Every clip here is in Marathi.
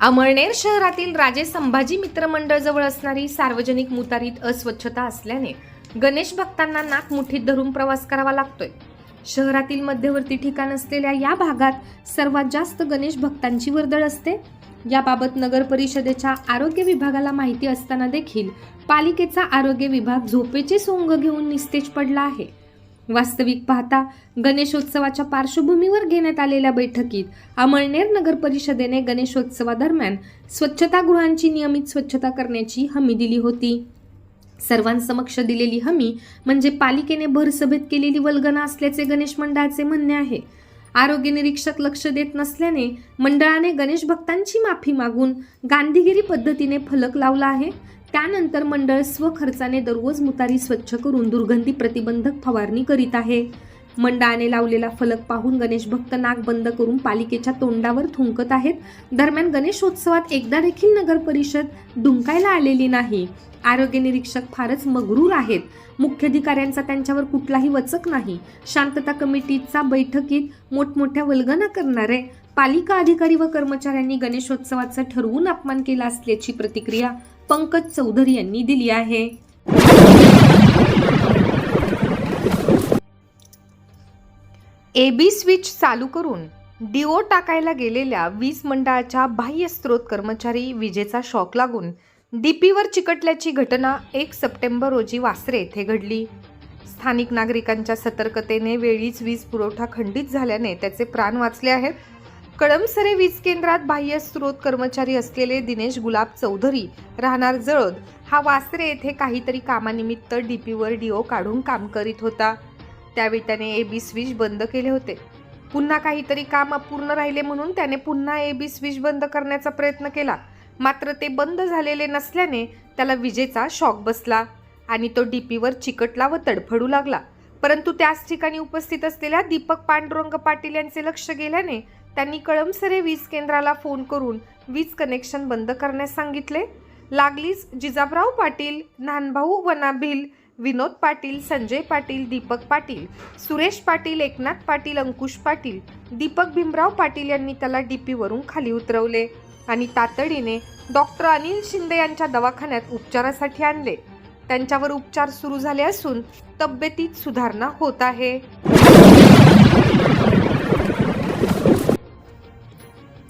अमळनेर शहरातील राजे संभाजी मित्रमंडळ जवळ असणारी सार्वजनिक मुतारीत अस्वच्छता असल्याने गणेश भक्तांना नाक मुठीत धरून प्रवास करावा लागतोय. शहरातील मध्यवर्ती ठिकाण असलेल्या या भागात सर्वात जास्त गणेश भक्तांची वर्दळ असते. याबाबत नगर परिषदेच्या आरोग्य विभागाला माहिती असताना देखील पालिकेचा आरोग्य विभाग झोपेचे सोंग घेऊन निस्तेज पडला आहे. वास्तविक पाहता गणेशोत्सवाच्या पार्श्वभूमीवर घेण्यात आलेल्या बैठकीत अमळनेर नगर परिषदेने गणेशोत्सवादरम्यान स्वच्छतागृहांची नियमित स्वच्छता करण्याची हमी दिली होती. सर्वांसमक्ष दिलेली हमी म्हणजे पालिकेने भरसभेत केलेली वल्गना असल्याचे गणेश मंडळाचे म्हणणे आहे. आरोग्य निरीक्षक लक्ष देत नसल्याने मंडळाने गणेश भक्तांची माफी मागून गांधीगिरी पद्धतीने फलक लावला आहे. त्यानंतर मंडळ स्वखर्चाने दररोज मुतारी स्वच्छ करून दुर्गंधी प्रतिबंधक फवारणी करीत आहे. मंडळाने लावलेला फलक पाहून गणेश भक्त नाक बंद करून पालिकेच्या तोंडावर थुंकत आहेत. दरम्यान गणेशोत्सवात एकदा देखील नगर परिषद डुंकायला आलेली नाही. आरोग्य निरीक्षक फारच मगरूर आहेत. मुख्याधिकाऱ्यांचा त्यांच्यावर कुठलाही वचक नाही. शांतता कमिटीचा बैठकीत मोठमोठ्या वल्गना करणारे पालिका अधिकारी व कर्मचाऱ्यांनी गणेशोत्सवाचा ठरवून अपमान केला असल्याची प्रतिक्रिया पंकज चौधरी यांनी दिली आहे. एबी स्विच चालू करून डिओ टाकायला गेलेल्या वीज मंडळाच्या बाह्य स्रोत कर्मचारी विजेचा शॉक लागून डीपीवर चिकटल्याची घटना एक सप्टेंबर रोजी वासरे येथे घडली. स्थानिक नागरिकांच्या सतर्कतेने वेळीच वीज पुरवठा खंडित झाल्याने त्याचे प्राण वाचले आहेत. कळमसरे वीज केंद्रात बाह्य स्रोत कर्मचारी असलेले दिनेश गुलाब चौधरी राहणार जळद. हा वासरे येथे काहीतरी कामानिमित्त डीपीवर डीओ काढून काम करीत होता. त्यावेळी त्याने ए बी स्विच बंद केले होते. पुन्हा काहीतरी काम अपूर्ण राहिले म्हणून त्याने पुन्हा ए बी स्विच बंद करण्याचा प्रयत्न केला. मात्र ते बंद झालेले नसल्याने त्याला विजेचा शॉक बसला आणि तो डीपीवर चिकटला व तडफडू लागला. परंतु त्याच ठिकाणी उपस्थित असलेल्या दीपक पांडुरंग पाटील यांचे लक्ष गेल्याने त्यांनी कळमसरे वीज केंद्राला फोन करून वीज कनेक्शन बंद करण्यास सांगितले. लागलीच जिजाबराव पाटील नानभाऊ वनाभिल विनोद पाटील संजय पाटील दीपक पाटील सुरेश पाटील एकनाथ पाटील अंकुश पाटील दीपक भीमराव पाटील यांनी त्याला डीपीवरून खाली उतरवले आणि तातडीने डॉक्टर अनिल शिंदे यांच्या दवाखान्यात उपचारासाठी आणले. त्यांच्यावर उपचार सुरू झाले असून तब्येतीत सुधारणा होत आहे.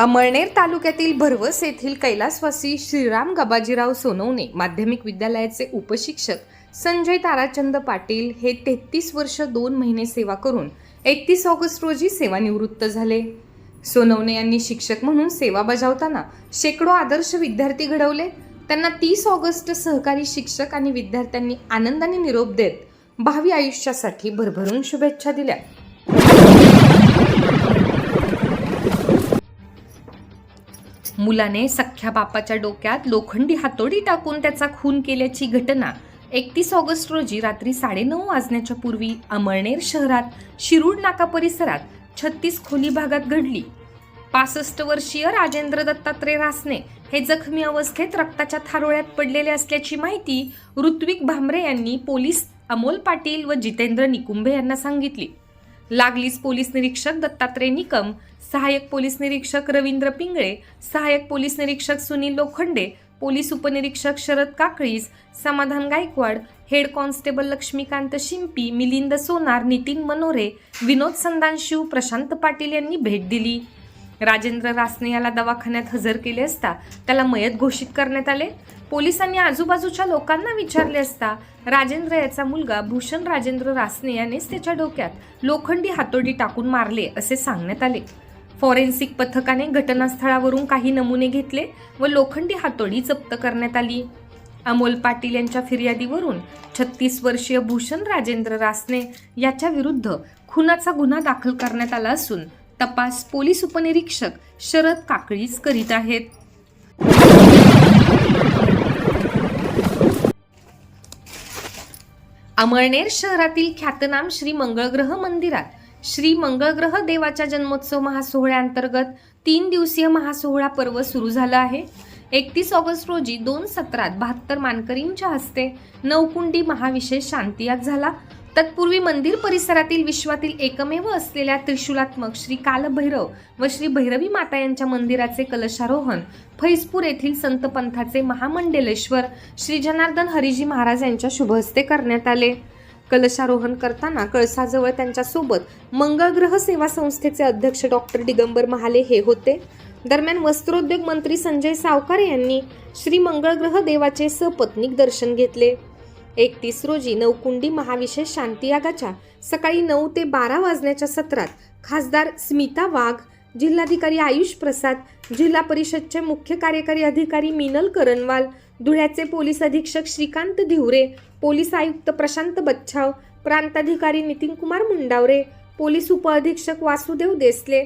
अमळनेर तालुक्यातील भरवस येथील कैलासवासी श्रीराम गबाजीराव सोनवणे माध्यमिक विद्यालयाचे उपशिक्षक संजय ताराचंद पाटील हे तेहतीस वर्ष दोन महिने सेवा करून एकतीस ऑगस्ट रोजी सेवानिवृत्त झाले. सोनवणे यांनी शिक्षक म्हणून सेवा बजावताना शेकडो आदर्श विद्यार्थी घडवले. त्यांना तीस ऑगस्ट सहकारी शिक्षक आणि विद्यार्थ्यांनी आनंदाने निरोप देत भावी आयुष्यासाठी भरभरून शुभेच्छा दिल्या. मुलाने सख्ख्या बापाच्या डोक्यात लोखंडी हातोडी टाकून त्याचा खून केल्याची घटना एकतीस ऑगस्ट रोजी रात्री साडेनऊ वाजण्याच्या पूर्वी अमळनेर शहरात शिरूड नाका परिसरात छत्तीस खोली भागात घडली. पासष्ट वर्षीय राजेंद्र दत्तात्रय रासने हे जखमी अवस्थेत रक्ताच्या थारोळ्यात पडलेले असल्याची माहिती ऋत्विक भांबरे यांनी पोलीस अमोल पाटील व जितेंद्र निकुंभे यांना सांगितली. लागलीच पोलीस निरीक्षक दत्तात्रय निकम सहाय्यक पोलीस निरीक्षक रवींद्र पिंगळे सहाय्यक पोलीस निरीक्षक सुनील लोखंडे पोलीस उपनिरीक्षक शरद काकळीस समाधान गायकवाड हेड कॉन्स्टेबल लक्ष्मीकांत शिंपी मिलिंद सोनार नितीन मनोरे विनोद संदानशिव प्रशांत पाटील यांनी भेट दिली. राजेंद्र रासने याला दवाखान्यात हजर केले असता त्याला मयत घोषित करण्यात आले. पोलिसांनी आजूबाजूच्या लोकांना विचारले असता राजेंद्र याचा मुलगा भूषण राजेंद्र रासने यानेच त्याच्या डोक्यात लोखंडी हातोडी टाकून मारले असे सांगण्यात आले. फॉरेन्सिक पथकाने घटनास्थळावरून काही नमुने घेतले व लोखंडी हातोडी जप्त करण्यात आली. अमोल पाटील यांच्या फिर्यादीवरून छत्तीस वर्षीय भूषण राजेंद्र रासने याच्या विरुद्ध खुनाचा गुन्हा दाखल करण्यात आला असून तपास पोलीस उपनिरीक्षक शरद काकळीच करीत आहेत. अमळनेर शहरातील ख्यातनाम श्री मंगळग्रह मंदिरात श्री मंगळग्रह देवाच्या जन्मोत्सव महासोहळ्याअंतर्गत तीन दिवसीय महासोहळा पर्व सुरू झाला आहे. एकतीस ऑगस्ट रोजी दोन सत्रात बहात्तर मानकरींच्या हस्ते नवकुंडी महाविशेष शांतियाग झाला. तत्पूर्वी मंदिर परिसरातील विश्वातील एकमेव असलेल्या त्रिशूलात्मक श्री कालभैरव व श्री भैरवी माता यांच्या मंदिराचे कलशारोहण फैजपूर येथील संत पंथाचे महामंडलेश्वर श्री जनार्दन हरिजी महाराज यांच्या शुभहस्ते करण्यात आले. कलशारोहण करताना कळसाजवळ त्यांच्यासोबत मंगळग्रह सेवा संस्थेचे अध्यक्ष डॉक्टर दिगंबर महाले हे होते. दरम्यान वस्त्रोद्योग मंत्री संजय सावकारे यांनी श्री मंगळग्रह देवाचे सपत्नीक दर्शन घेतले. एकतीस रोजी नवकुंडी महाविशेष शांतीयागाच्या सकाळी नऊ ते बारा वाजण्याच्या सत्रात खासदार स्मिता वाघ जिल्हाधिकारी आयुष प्रसाद जिल्हा परिषदचे मुख्य कार्यकारी अधिकारी मिनल करणवाल धुळ्याचे पोलीस अधीक्षक श्रीकांत धिवरे पोलीस आयुक्त प्रशांत बच्छाव प्रांताधिकारी नितीन कुमार मुंडावरे पोलीस उपअधीक्षक वासुदेव देसले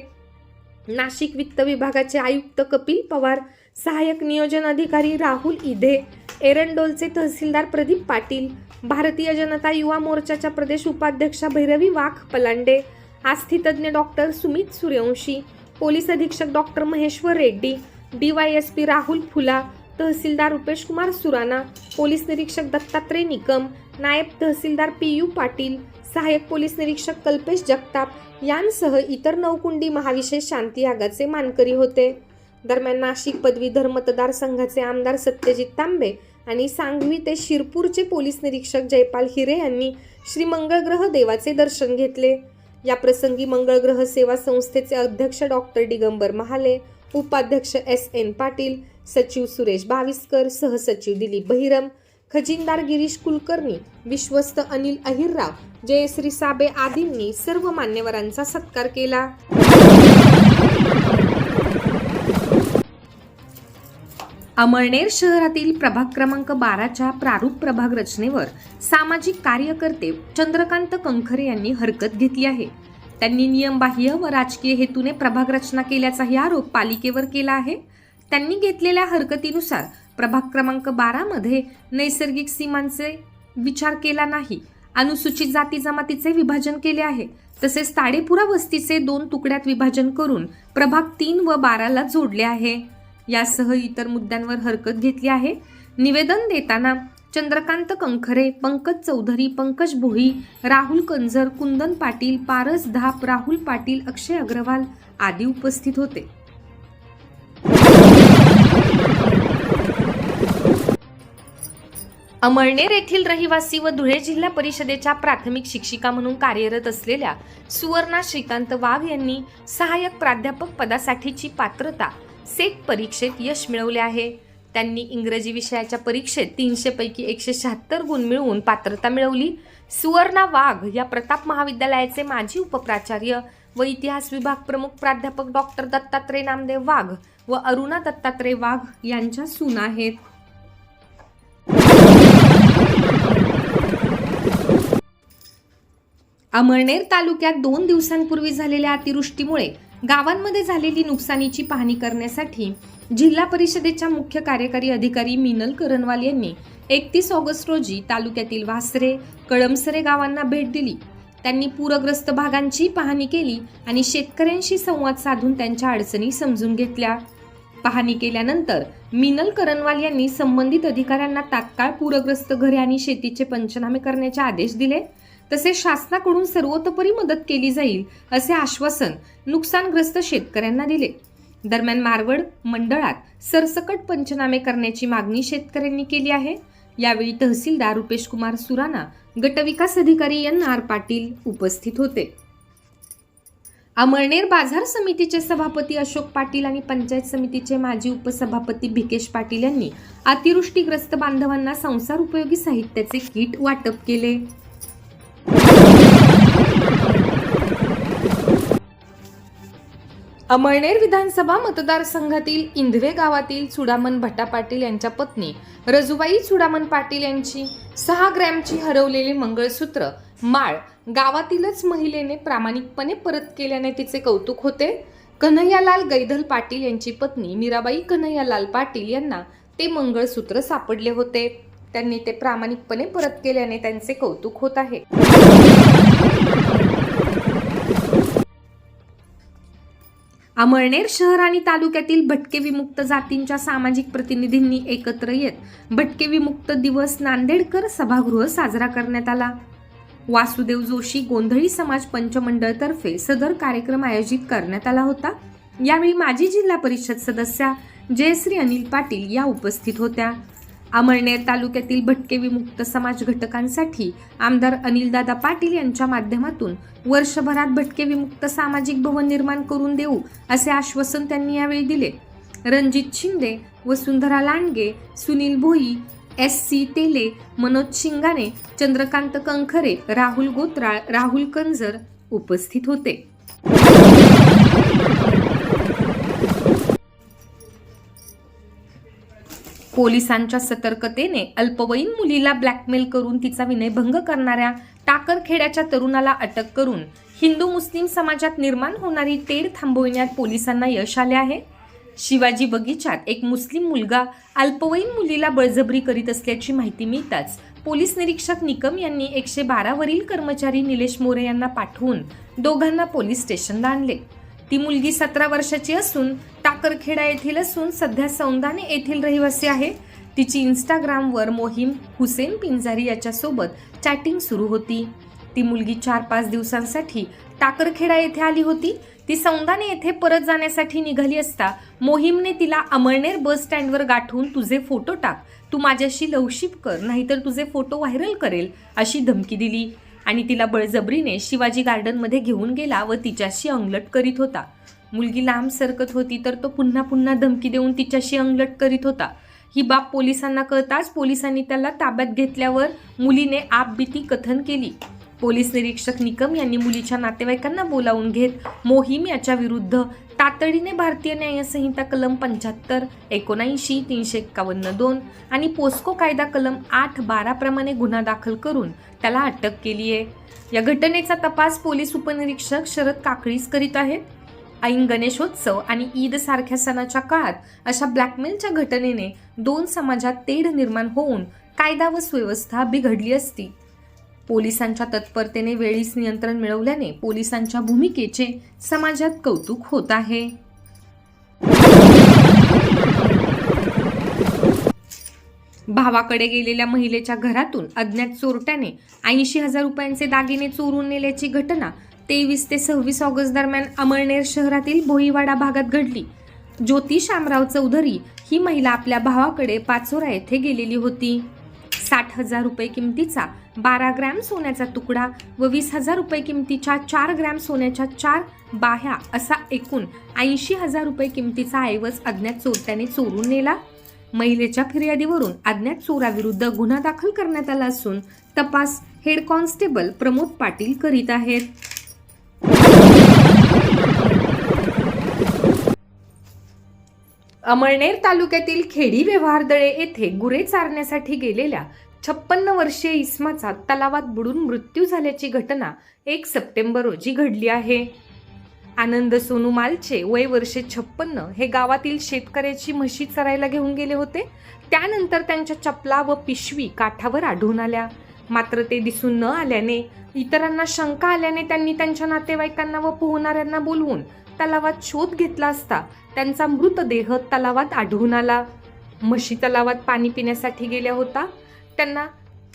नाशिक वित्त विभागाचे आयुक्त कपिल पवार सहाय्यक नियोजन अधिकारी राहुल इधे एरंडोलचे तहसीलदार प्रदीप पाटील भारतीय जनता युवा मोर्चाच्या प्रदेश उपाध्यक्षा भैरवी वाघ पलांडे आस्थितज्ञ डॉक्टर सुमित सूर्यवंशी पोलीस अधीक्षक डॉक्टर महेश्वर रेड्डी डीवायएसपी राहुल फुला तहसीलदार रुपेश कुमार सुराणा पोलीस निरीक्षक दत्तात्रय निकम नायब तहसीलदार पी यू पाटील सहाय्यक पोलीस निरीक्षक कल्पेश जगताप यांसह इतर नौकुंडी महाविशेष शांती यागाचे मानकरी होते. दरम्यान नाशिक पदवीधर मतदारसंघाचे आमदार सत्यजित तांबे आणि सांगवी ते शिरपूरचे पोलीस निरीक्षक जयपाल हिरे यांनी श्री मंगळग्रह देवाचे दर्शन घेतले. या प्रसंगी मंगळग्रह सेवा संस्थेचे अध्यक्ष डॉक्टर दिगंबर महाले उपाध्यक्ष एस एन पाटील सचिव सुरेश बाविस्कर सहसचिव दिलीप बहिरम खजिनदार गिरीश कुलकर्णी विश्वस्त अनिल अहिरराव जयश्री साबे आदींनी सर्व मान्यवरांचा सत्कार केला. अमळनेर शहरातील प्रभाग क्रमांक बाराच्या प्रारूप प्रभाग रचनेवर सामाजिक कार्यकर्ते चंद्रकांत कंखरे यांनी हरकत घेतली आहे. त्यांनी नियमबाह्य व राजकीय हेतूने प्रभाग रचना केल्याचाही आरोप पालिकेवर केला आहे. त्यांनी घेतलेल्या हरकतीनुसार प्रभाग क्रमांक बारामध्ये नैसर्गिक सीमांचे विचार केला नाही. अनुसूचित जाती जमातीचे विभाजन केले आहे. तसेच ताडेपुरा वस्तीचे दोन तुकड्यात विभाजन करून प्रभाग तीन व बाराला जोडले आहे. यासह इतर मुद्द्यांवर हरकत घेतली आहे. निवेदन देताना चंद्रकांत कंखरे पंकज चौधरी पंकज भोई राहुल कंझर कुंदन पाटील पारस धाप राहुल पाटील अक्षय अग्रवाल आदी उपस्थित होते. अमळनेर येथील रहिवासी व धुळे जिल्हा परिषदेच्या प्राथमिक शिक्षिका म्हणून कार्यरत असलेल्या सुवर्णा श्रीकांत वाघ यांनी सहाय्यक प्राध्यापक पदासाठीची पात्रता सेट परीक्षेत यश मिळवले आहे. त्यांनी इंग्रजी विषयाच्या परीक्षेत तीनशे पैकी एकशे शहात्तर गुण मिळवून पात्रता मिळवली. सुवर्णा वाघ या प्रताप महाविद्यालयाचे माजी उपप्राचार्य व इतिहास विभाग प्रमुख प्राध्यापक डॉक्टर दत्तात्रय नामदेव वाघ व अरुणा दत्तात्रय वाघ यांच्या सून आहेत. अमळनेर तालुक्यात दोन दिवसांपूर्वी झालेल्या अतिवृष्टीमुळे गावांमध्ये झालेली नुकसानीची पाहणी करण्यासाठी जिल्हा परिषदेच्या मुख्य कार्यकारी अधिकारी मिनल करनवाल यांनी एकतीस ऑगस्ट रोजी तालुक्यातील वासरे कळमसरे गावांना भेट दिली. त्यांनी पूरग्रस्त भागांची पाहणी केली आणि शेतकऱ्यांशी संवाद साधून त्यांच्या अडचणी समजून घेतल्या. पाहणी केल्यानंतर मिनल करणवाल यांनी संबंधित अधिकाऱ्यांना तात्काळ पूरग्रस्त घरे आणि शेतीचे पंचनामे करण्याचे आदेश दिले. तसेच शासनाकडून सर्वतोपरी मदत केली जाईल असे आश्वासन नुकसानग्रस्त शेतकऱ्यांना दिले. दरम्यान मारवड मंडळात सरसकट पंचनामे करण्याची मागणी शेतकऱ्यांनी केली आहे. यावेळी तहसीलदार रुपेश कुमार सुराणा गटविकास अधिकारी एन आर पाटील उपस्थित होते. अमळनेर बाजार समितीचे सभापती अशोक पाटील आणि पंचायत समितीचे माजी उपसभापती भिकेश पाटील यांनी अतिवृष्टीग्रस्त बांधवांना संसार उपयोगी साहित्याचे किट वाटप केले. अमळनेर विधानसभा मतदारसंघातील इंधवे गावातील चुडामन भट्टा पाटील यांच्या पत्नी रजुबाई चुडामन पाटील यांची सहा ग्रॅमची हरवलेली मंगळसूत्र माळ गावातीलच महिलेने प्रामाणिकपणे परत केल्याने तिचे कौतुक होते. कन्हैयालाल गैधल पाटील यांची पत्नी मीराबाई कन्हैयालाल पाटील यांना ते मंगळसूत्र सापडले होते. त्यांनी ते प्रामाणिकपणे परत केल्याने त्यांचे कौतुक होत आहे. अमळनेर शहर आणि तालुक्यातील भटके विमुक्त जातींच्या सामाजिक प्रतिनिधींनी एकत्र येत भटके विमुक्त दिवस नांदेडकर सभागृह साजरा करण्यात आला. वासुदेव जोशी गोंधळी समाज पंचमंडळतर्फे सदर कार्यक्रम आयोजित करण्यात आला होता. यावेळी माजी जिल्हा परिषद सदस्या जयश्री अनिल पाटील या उपस्थित होत्या. अमळनेर तालुक्यातील भटके विमुक्त समाज घटकांसाठी आमदार अनिलदादा पाटील यांच्या माध्यमातून वर्षभरात भटके विमुक्त सामाजिक भवन निर्माण करून देऊ असे आश्वासन त्यांनी यावेळी दिले. रणजित शिंदे वसुंधरा लांडगे सुनील भोई एस सी तेले मनोज शिंगाने चंद्रकांत कंखरे राहुल गोत्राळ राहुल कंजर उपस्थित होते. पोलिसांच्या सतर्कतेने अल्पवयीन मुलीला ब्लॅकमेल करून तिचा विनयभंग करणाऱ्या टाकरखेड्याच्या तरुणाला अटक करून हिंदू मुस्लिम समाजात निर्माण होणारी तेढ थांबविण्यात पोलिसांना यश आले आहे. शिवाजी बगीचात एक मुस्लिम मुलगा अल्पवयीन मुलीला बळजबरी करीत असल्याची माहिती मिळताच पोलीस निरीक्षक निकम यांनी एकशे बारावरील कर्मचारी निलेश मोरे यांना पाठवून दोघांना पोलीस स्टेशनला आणले. ती मुलगी सतरा वर्षाची असून टाकरखेडा येथील असून सध्या सौंदाने येथील रहिवासी आहे. तिची इंस्टाग्रामवर मोहीम हुसेन पिंजारी याच्यासोबत चॅटिंग सुरू होती. ती मुलगी चार पाच दिवसांसाठी टाकरखेडा येथे आली होती. ती सौंदाने येथे परत जाण्यासाठी निघाली असता मोहिमने तिला अमळनेर बस स्टँडवर गाठून तुझे फोटो टाक. तू माझ्याशी लवशिप कर नाहीतर तुझे फोटो व्हायरल करेल अशी धमकी दिली. आणि तिला बळजबरीने शिवाजी गार्डनमध्ये घेऊन गेला व तिच्याशी अंगलट करीत होता. मुलगी लांब सरकत होती तर तो पुन्हा पुन्हा धमकी देऊन तिच्याशी अंगलट करीत होता. ही बाब पोलिसांना कळताच पोलिसांनी त्याला ताब्यात घेतल्यावर मुलीने आपबीती कथन केली. पोलीस निरीक्षक निकम यांनी मुलीच्या नातेवाईकांना बोलावून घेत मोहीम याच्या विरुद्ध तातडीने भारतीय न्यायसंहिता कलम पंच्याहत्तर एकोणऐंशी तीनशे एक्कावन्न दोन आणि पोस्को कायदा कलम आठ बारा प्रमाणे गुन्हा दाखल करून त्याला अटक केली आहे. या घटनेचा तपास पोलीस उपनिरीक्षक शरद काकडीस करीत आहेत. ऐन गणेशोत्सव आणि ईद सारख्या सणाच्या काळात अशा ब्लॅकमेलच्या घटनेने दोन समाजात तेढ निर्माण होऊन कायदा व सुव्यवस्था बिघडली असती. पोलिसांच्या तत्परतेने वेळीच नियंत्रण मिळवल्याने पोलिसांच्या भूमिकेचे समाजात कौतुक होत आहे. भावाकडे गेलेल्या महिलेच्या घरातून अज्ञात चोरट्याने ऐंशी हजार रुपयांचे दागिने चोरून नेल्याची घटना तेवीस ते सव्वीस ऑगस्ट दरम्यान अमळनेर शहरातील भोईवाडा भागात घडली. ज्योती शामराव चौधरी ही महिला आपल्या भावाकडे पाचोरा येथे गेलेली होती. साठ हजार रुपये किमतीचा बारा ग्रॅम सोन्याचा तुकडा व वीस हजार रुपये किमतीच्या चार ग्रॅम सोन्याच्या चार बाह्या असा एकूण ऐंशी हजार रुपये किमतीचा ऐवज अज्ञात चोरट्याने चोरून नेला. महिलेच्या फिर्यादीवरून अज्ञात चोराविरुद्ध गुन्हा दाखल करण्यात आला असून तपास हेड कॉन्स्टेबल प्रमोद पाटील करीत आहेत. अमळनेर तालुक्यातील खेडी व्यवहारदळे येथे गुरे चारण्यासाठी गेलेल्या छप्पन्न वर्षीय इस्माचा तलावात बुडून मृत्यू झाल्याची घटना एक सप्टेंबर रोजी घडली आहे. आनंद सोनुमालचे वय वर्षे छप्पन्न हे गावातील शेतकऱ्याची म्हशी चरायला घेऊन गेले होते. त्यानंतर त्यांच्या चपला व पिशवी काठावर आढळून आल्या. मात्र ते दिसून न आल्याने इतरांना शंका आल्याने त्यांनी त्यांच्या नातेवाईकांना व पोहणाऱ्यांना बोलवून तलावात शोध घेतला असता त्यांचा मृतदेह तलावात आढळून आला. म्हशी तलावात पाणी पिण्यासाठी गेल्या होता. त्यांना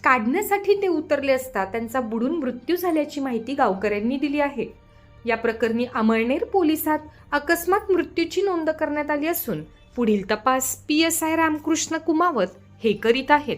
काढण्यासाठी ते उतरले असता त्यांचा बुडून मृत्यू झाल्याची माहिती गावकऱ्यांनी दिली आहे. या प्रकरणी अमळनेर पोलिसात अकस्मात मृत्यूची नोंद करण्यात आली असून पुढील तपास P S I Ramkrishna Kumawat हे करीत आहेत.